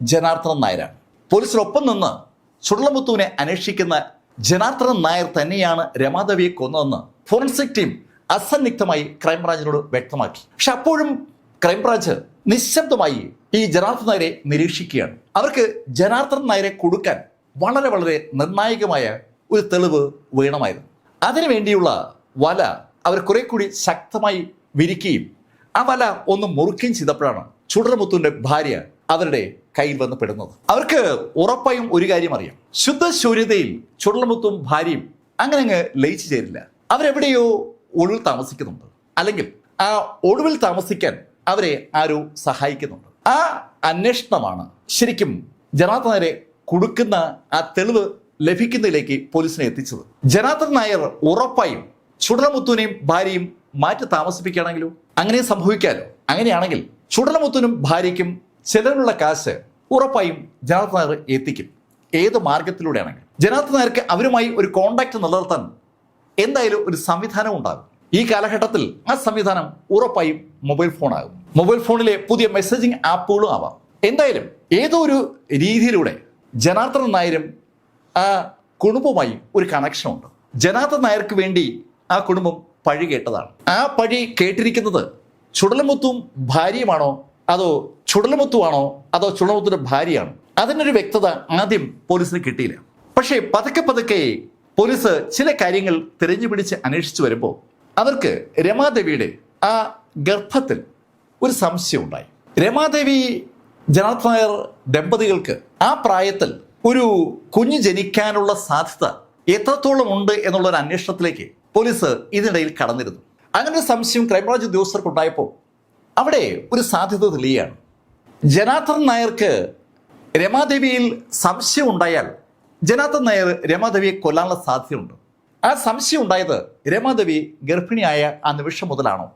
ജനാർദ്ദനൻ നായരാണ്. പോലീസിനൊപ്പം നിന്ന് ചുടലമുത്തുവിനെ അന്വേഷിക്കുന്ന ജനാർദ്ദനൻ നായർ തന്നെയാണ് രമാദേവിയെ കൊന്നതെന്ന് ഫോറൻസിക് ടീം അസന്നിഗ്ധമായി ക്രൈംബ്രാഞ്ചിനോട് വ്യക്തമാക്കി. പക്ഷെ അപ്പോഴും ക്രൈംബ്രാഞ്ച് നിശബ്ദമായി ഈ ജനാർദ്ദൻ നായരെ നിരീക്ഷിക്കുകയാണ്. അവർക്ക് ജനാർദ്ദൻ നായരെ കൊടുക്കാൻ വളരെ വളരെ നിർണായകമായ ഒരു തെളിവ് വേണമായിരുന്നു. അതിനുവേണ്ടിയുള്ള വല അവർ കുറെ കൂടി ശക്തമായി വിരിക്കുകയും ആ വല ഒന്ന് മുറുക്കുകയും ചെയ്തപ്പോഴാണ് ചുടരമുത്തുവിന്റെ ഭാര്യ അവരുടെ കയ്യിൽ വന്ന് പെടുന്നത്. അവർക്ക് ഉറപ്പായും ഒരു കാര്യം അറിയാം. ശുദ്ധ ശൂന്യതയിൽ ചുടലമുത്തും ഭാര്യയും അങ്ങനെ അങ്ങ് ലയിച്ചു ചേരില്ല. അവരെവിടെയോ ഒളിവിൽ താമസിക്കുന്നുണ്ട്. അല്ലെങ്കിൽ ആ ഒളിവിൽ താമസിക്കാൻ അവരെ ആരോ സഹായിക്കുന്നുണ്ട്. ആ അന്വേഷണമാണ് ശരിക്കും ജനാർദ്ദൻ നായരെ കൊടുക്കുന്ന ആ തെളിവ് ലഭിക്കുന്നതിലേക്ക് പോലീസിനെ എത്തിച്ചത്. ജനാർദ്ദൻ നായർ ഉറപ്പായും ചുടലമുത്തുവിനെയും ഭാര്യയും മാറ്റി താമസിപ്പിക്കുകയാണെങ്കിലോ? അങ്ങനെ സംഭവിക്കാലോ? അങ്ങനെയാണെങ്കിൽ ചുടലമുത്തുനും ഭാര്യയ്ക്കും ചെലവിനുള്ള കാശ് ഉറപ്പായും ജനാർദ്ദൻ നായർ എത്തിക്കും. ഏത് മാർഗത്തിലൂടെയാണെങ്കിൽ ജനാർദ്ദൻ നായർക്ക് അവരുമായി ഒരു കോണ്ടാക്ട് നിലനിർത്താൻ എന്തായാലും ഒരു സംവിധാനം ഉണ്ടാകും. ഈ കാലഘട്ടത്തിൽ ആ സംവിധാനം ഉറപ്പായും മൊബൈൽ ഫോണാകും മൊബൈൽ ഫോണിലെ പുതിയ മെസ്സേജിംഗ് ആപ്പുകളും ആവാം. എന്തായാലും ഏതോ ഒരു രീതിയിലൂടെ ജനാർദ്ദൻ നായരും ആ കുടുംബവുമായി ഒരു കണക്ഷനുണ്ട് ജനാർദ്ദൻ നായർക്ക് വേണ്ടി ആ കുടുംബം പഴി കേട്ടതാണ്. ആ പഴി കേട്ടിരിക്കുന്നത് ചുടലമുത്തും ഭാര്യയുമാണോ? അതോ ചുടലമുത്തുവാണോ? അതോ ചുടലമുത്തിന്റെ ഭാര്യയാണോ? അതിനൊരു വ്യക്തത ആദ്യം പോലീസിന് കിട്ടിയില്ല. പക്ഷേ പതുക്കെ പതുക്കെ പോലീസ് ചില കാര്യങ്ങൾ തിരഞ്ഞു പിടിച്ച് അന്വേഷിച്ചു വരുമ്പോൾ അവർക്ക് രമാദേവിയുടെ ആ ഗർഭത്തിൽ ഒരു സംശയം ഉണ്ടായി. രമാദേവി ജനാർദ്ദൻ നായർ ദമ്പതികൾക്ക് ആ പ്രായത്തിൽ ഒരു കുഞ്ഞ് ജനിക്കാനുള്ള സാധ്യത എത്രത്തോളം ഉണ്ട് എന്നുള്ള ഒരു അന്വേഷണത്തിലേക്ക് പോലീസ് ഇതിനിടയിൽ കടന്നിരുന്നു. അങ്ങനെ ഒരു സംശയം ക്രൈംബ്രാഞ്ച് ഉദ്യോഗസ്ഥർക്കുണ്ടായപ്പോൾ അവിടെ ഒരു സാധ്യത തെളിയുകയാണ്. ജനാർദ്ദൻ നായർക്ക് രമാദേവിയിൽ സംശയം ഉണ്ടായാൽ ജനാർദ്ദൻ നായർ രമാദേവിയെ കൊല്ലാനുള്ള സാധ്യതയുണ്ട്. ആ സംശയം ഉണ്ടായത് രമാദേവി ഗർഭിണിയായ ആ നിമിഷം മുതലാണോ?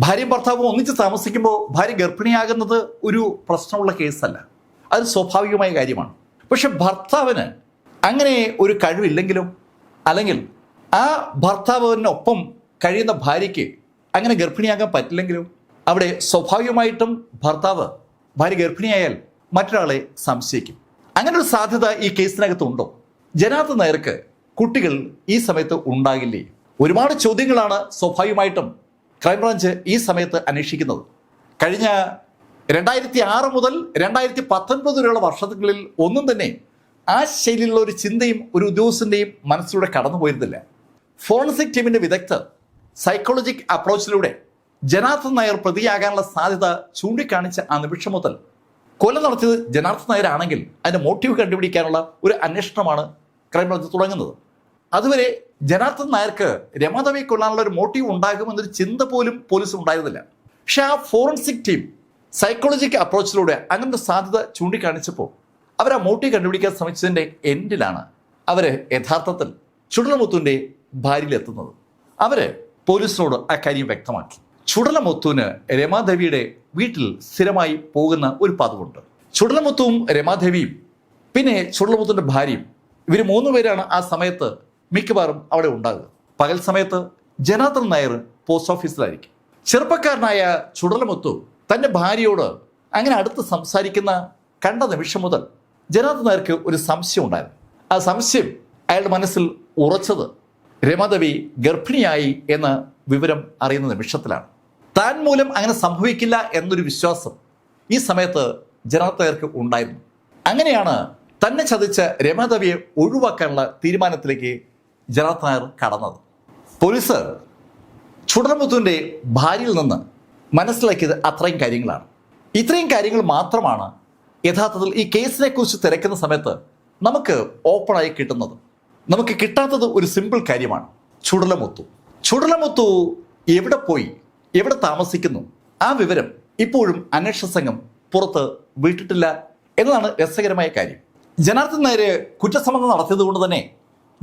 ഭാര്യയും ഭർത്താവും ഒന്നിച്ച് താമസിക്കുമ്പോൾ ഭാര്യ ഗർഭിണിയാകുന്നത് ഒരു പ്രശ്നമുള്ള കേസല്ല. അത് സ്വാഭാവികമായ കാര്യമാണ്. പക്ഷെ ഭർത്താവിന് അങ്ങനെ ഒരു കഴിവില്ലെങ്കിലും അല്ലെങ്കിൽ ആ ഭർത്താവിനൊപ്പം കഴിയുന്ന ഭാര്യയ്ക്ക് അങ്ങനെ ഗർഭിണിയാകാൻ പറ്റില്ലെങ്കിലും അവിടെ സ്വാഭാവികമായിട്ടും ഭർത്താവ് ഭാര്യ ഗർഭിണിയായാൽ മറ്റൊരാളെ സംശയിക്കും. അങ്ങനെ ഒരു സാധ്യത ഈ കേസിനകത്ത് ഉണ്ടോ? ജനാർദ്ദൻ നായർക്ക് കുട്ടികൾ ഈ സമയത്ത് ഉണ്ടാകില്ലേ? ഒരുപാട് ചോദ്യങ്ങളാണ് സ്വാഭാവികമായിട്ടും ക്രൈംബ്രാഞ്ച് ഈ സമയത്ത് അന്വേഷിക്കുന്നത്. കഴിഞ്ഞ രണ്ടായിരത്തി ആറ് മുതൽ രണ്ടായിരത്തി പത്തൊൻപത് വരെയുള്ള വർഷങ്ങളിൽ ഒന്നും തന്നെ ആ ശൈലിയിലുള്ള ഒരു ചിന്തയും ഒരു ഉദ്യോഗസ്ഥന്റെയും മനസ്സിലൂടെ കടന്നുപോയിരുന്നില്ല ഫോറൻസിക് ടീമിന്റെ വിദഗ്ധർ സൈക്കോളജിക് അപ്രോച്ചിലൂടെ ജനാർദ്ദൻ നായർ പ്രതിയാകാനുള്ള സാധ്യത ചൂണ്ടിക്കാണിച്ച ആ നിമിഷം മുതൽ കൊല നടത്തിയത് ജനാർദ്ദൻ നായരാണെങ്കിൽ അതിന്റെ മോട്ടീവ് കണ്ടുപിടിക്കാനുള്ള ഒരു അന്വേഷണമാണ് ക്രൈംബ്രാഞ്ച് തുടങ്ങുന്നത്. അതുവരെ ജനാർദ്ദൻ നായർക്ക് രമാദേവിയെ കൊല്ലാനുള്ള ഒരു മോട്ടീവ് ഉണ്ടാകുമെന്നൊരു ചിന്ത പോലും പോലീസ് ഉണ്ടായിരുന്നില്ല. പക്ഷെ ആ ഫോറൻസിക് ടീം സൈക്കോളജിക്കൽ അപ്രോച്ചിലൂടെ അങ്ങനത്തെ സാധ്യത ചൂണ്ടിക്കാണിച്ചപ്പോൾ അവർ ആ മോട്ടീവ് കണ്ടുപിടിക്കാൻ ശ്രമിച്ചതിന്റെ എൻഡിലാണ് അവർ യഥാർത്ഥത്തിൽ ചുടലമുത്തുവിന്റെ ഭാര്യയിലെത്തുന്നത്. അവർ പോലീസിനോട് ആ കാര്യം വ്യക്തമാക്കി. ചുടലമുത്തുവിന് രമാദേവിയുടെ വീട്ടിൽ സ്ഥിരമായി പോകുന്ന ഒരു പതിവുണ്ട്. ചുടലമുത്തും രമാദേവിയും പിന്നെ ചുടലമുത്തിന്റെ ഭാര്യയും ഇവർ മൂന്ന് പേരാണ് ആ സമയത്ത് മിക്കവാറും അവിടെ ഉണ്ടാകുക പകൽ സമയത്ത് ജനാർദ്ദൻ നായർ പോസ്റ്റ് ഓഫീസിലായിരിക്കും ചെറുപ്പക്കാരനായ ചുടലമുത്തു തന്റെ ഭാര്യയോട് അങ്ങനെ അടുത്ത് സംസാരിക്കുന്ന കണ്ട നിമിഷം മുതൽ ജനാർദ്ദൻ നായർക്ക് ഒരു സംശയം ഉണ്ടായിരുന്നു. ആ സംശയം അയാളുടെ മനസ്സിൽ ഉറച്ചത് രമാദേവി ഗർഭിണിയായി എന്ന വിവരം അറിയുന്ന നിമിഷത്തിലാണ്. താൻ മൂലം അങ്ങനെ സംഭവിക്കില്ല എന്നൊരു വിശ്വാസം ഈ സമയത്ത് ജനാർദ്ദൻ ഉണ്ടായിരുന്നു. അങ്ങനെയാണ് തന്നെ ചതിച്ച രമാദേവിയെ ഒഴിവാക്കാനുള്ള തീരുമാനത്തിലേക്ക് ജനാർദ്ദൻ നായർ കടന്നത്. പോലീസ് ചുടർമുത്തുവിന്റെ ഭാര്യയിൽ നിന്ന് മനസ്സിലാക്കിയത് അത്രയും കാര്യങ്ങളാണ്. ഇത്രയും കാര്യങ്ങൾ മാത്രമാണ് യഥാർത്ഥത്തിൽ ഈ കേസിനെ കുറിച്ച് തിരക്കുന്ന സമയത്ത് നമുക്ക് ഓപ്പണായി കിട്ടുന്നത്. നമുക്ക് കിട്ടാത്തത് ഒരു സിമ്പിൾ കാര്യമാണ്. ചുടലമുത്തു. ചുടലമുത്തു എവിടെ പോയി? എവിടെ താമസിക്കുന്നു? ആ വിവരം ഇപ്പോഴും അന്വേഷണ സംഘം പുറത്ത് വിട്ടിട്ടില്ല എന്നതാണ് രസകരമായ കാര്യം. ജനാർദ്ദൻ നേരെ കുറ്റസമ്മതം നടത്തിയത് കൊണ്ട് തന്നെ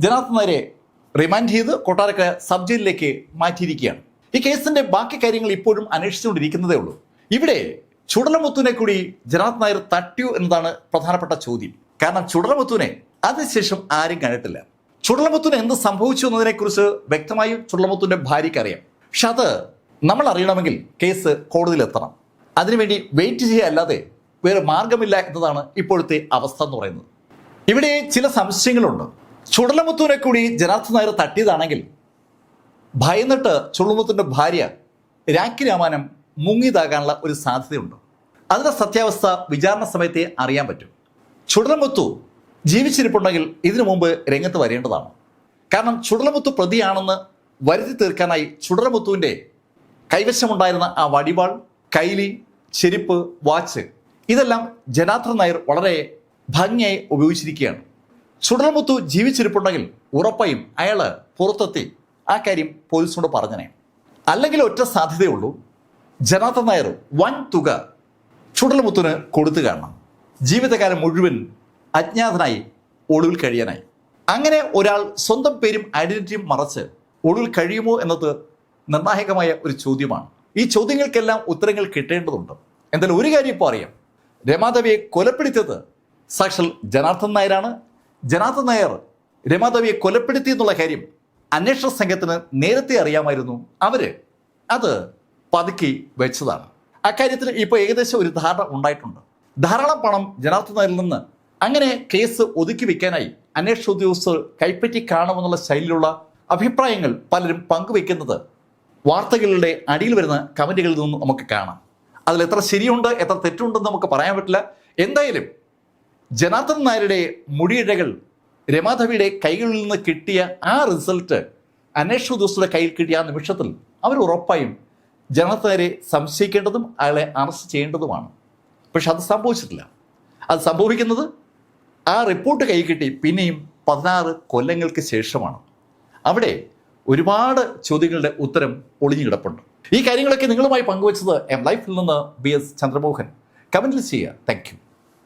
ജനാർദ്ദൻ നായരെ റിമാൻഡ് ചെയ്ത് കൊട്ടാരക്കര സബ് ജയിലിലേക്ക് മാറ്റിയിരിക്കുകയാണ്. ഈ കേസിന്റെ ബാക്കി കാര്യങ്ങൾ ഇപ്പോഴും അന്വേഷിച്ചുകൊണ്ടിരിക്കുന്നതേ ഉള്ളൂ. ഇവിടെ ചുടലമുത്തുവിനെ കൂടി ജനാർദ്ദൻ നായർ തട്ടിയു എന്നതാണ് പ്രധാനപ്പെട്ട ചോദ്യം. കാരണം ചുടലമുത്തുവിനെ അതിനുശേഷം ആരും കണ്ടിട്ടില്ല. ചുടലമുത്തുവിന് എന്ത് സംഭവിച്ചു എന്നതിനെക്കുറിച്ച് വ്യക്തമായും ചുടലമുത്തുവിന്റെ ഭാര്യയ്ക്ക് അറിയാം. പക്ഷെ അത് നമ്മൾ അറിയണമെങ്കിൽ കേസ് കോടതിയിൽ എത്തണം. അതിനുവേണ്ടി വെയിറ്റ് ചെയ്യുക അല്ലാതെ വേറെ മാർഗമില്ല എന്നതാണ് ഇപ്പോഴത്തെ അവസ്ഥ എന്ന് പറയുന്നത്. ഇവിടെ ചില സംശയങ്ങളുണ്ട്. ചുടലമുത്തുവിനെ കൂടി ജനാർദ്ദൻ നായർ തട്ടിയതാണെങ്കിൽ ഭയന്നിട്ട് ചുടലമുത്തുവിന്റെ ഭാര്യ രാഖി രാമാനം മുങ്ങിതാകാനുള്ള ഒരു സാധ്യതയുണ്ട്. അതിന്റെ സത്യാവസ്ഥ വിചാരണ സമയത്തെ അറിയാൻ പറ്റും. ചുടലമുത്തു ജീവിച്ചിരിപ്പുണ്ടെങ്കിൽ ഇതിനു മുമ്പ് രംഗത്ത് വരേണ്ടതാണ്. കാരണം ചുടലമുത്തു പ്രതിയാണെന്ന് വരുത്തി തീർക്കാനായി ചുടലമുത്തുവിന്റെ കൈവശമുണ്ടായിരുന്ന ആ വടിവാൾ കൈലി ചെരുപ്പ് വാച്ച് ഇതെല്ലാം ജനാർദ്ദൻ നായർ വളരെ ഭംഗിയായി ഉപയോഗിച്ചിരിക്കുകയാണ്. ചുടലമുത്തു ജീവിച്ചിരിപ്പുണ്ടെങ്കിൽ ഉറപ്പായും അയാൾ പുറത്തെത്തി ആ കാര്യം പോലീസിനോട് പറഞ്ഞനെ. അല്ലെങ്കിൽ ഒറ്റ സാധ്യതയുള്ളൂ ജനാർദ്ദൻ നായർ വൻ തുക ചുടലമുത്തിന് കൊടുത്തു കാണണം. ജീവിതകാലം മുഴുവൻ അജ്ഞാതനായി ഒളിവിൽ കഴിയാനായി. അങ്ങനെ ഒരാൾ സ്വന്തം പേരും ഐഡന്റിറ്റിയും മറച്ച് ഒളിവിൽ കഴിയുമോ എന്നത് നിർണായകമായ ഒരു ചോദ്യമാണ്. ഈ ചോദ്യങ്ങൾക്കെല്ലാം ഉത്തരങ്ങൾ കിട്ടേണ്ടതുണ്ട്. എന്തായാലും ഒരു കാര്യം ഇപ്പോൾ അറിയാം. രമാദേവിയെ കൊലപ്പെടുത്തിയത് സാക്ഷൽ ജനാർദ്ദൻ നായരാണ്. ജനാർദ്ദൻ നായർ രമാദേവിയെ കൊലപ്പെടുത്തി എന്നുള്ള കാര്യം അന്വേഷണ സംഘത്തിന് നേരത്തെ അറിയാമായിരുന്നു. അവർ അത് പതുക്കി വെച്ചതാണ്. അക്കാര്യത്തിൽ ഇപ്പോൾ ഏകദേശം ഒരു ധാരണ ഉണ്ടായിട്ടുണ്ട്. ധാരാളം പണം ജനാർദ്ദൻ നായരിൽ നിന്ന് അങ്ങനെ കേസ് ഒതുക്കി വെക്കാനായി അന്വേഷണ ഉദ്യോഗസ്ഥർ കൈപ്പറ്റി കാണുമെന്നുള്ള ശൈലിയിലുള്ള അഭിപ്രായങ്ങൾ പലരും പങ്കുവെക്കുന്നത് വാർത്തകളുടെ അടിയിൽ വരുന്ന കമന്റുകളിൽ നിന്നും നമുക്ക് കാണാം. അതിൽ എത്ര ശരിയുണ്ട് എത്ര തെറ്റുണ്ടെന്ന് നമുക്ക് പറയാൻ പറ്റില്ല. എന്തായാലും ജനാർദ്ദൻ നായരുടെ മുടിയിഴകൾ രമാധവിയുടെ കൈകളിൽ നിന്ന് കിട്ടിയ ആ റിസൾട്ട് അന്വേഷണ ഉദ്യോഗസ്ഥരുടെ കയ്യിൽ കിട്ടിയ ആ നിമിഷത്തിൽ അവർ ഉറപ്പായും ജനാർദ്ദൻ നായരെ സംശയിക്കേണ്ടതും അയാളെ അറസ്റ്റ് ചെയ്യേണ്ടതുമാണ്. പക്ഷെ അത് സംഭവിച്ചിട്ടില്ല. അത് സംഭവിക്കുന്നത് ആ റിപ്പോർട്ട് കൈ കിട്ടി പിന്നെയും പതിനാറ് കൊല്ലങ്ങൾക്ക് ശേഷമാണ്. അവിടെ ഒരുപാട് ചോദ്യങ്ങളുടെ ഉത്തരം ഒളിഞ്ഞു കിടപ്പുണ്ട് ഈ കാര്യങ്ങളൊക്കെ നിങ്ങളുമായി പങ്കുവച്ചത് എം ലൈഫിൽ നിന്ന് ബി എസ് ചന്ദ്രമോഹൻ. കമന്റിൽ ചെയ്യുക. താങ്ക്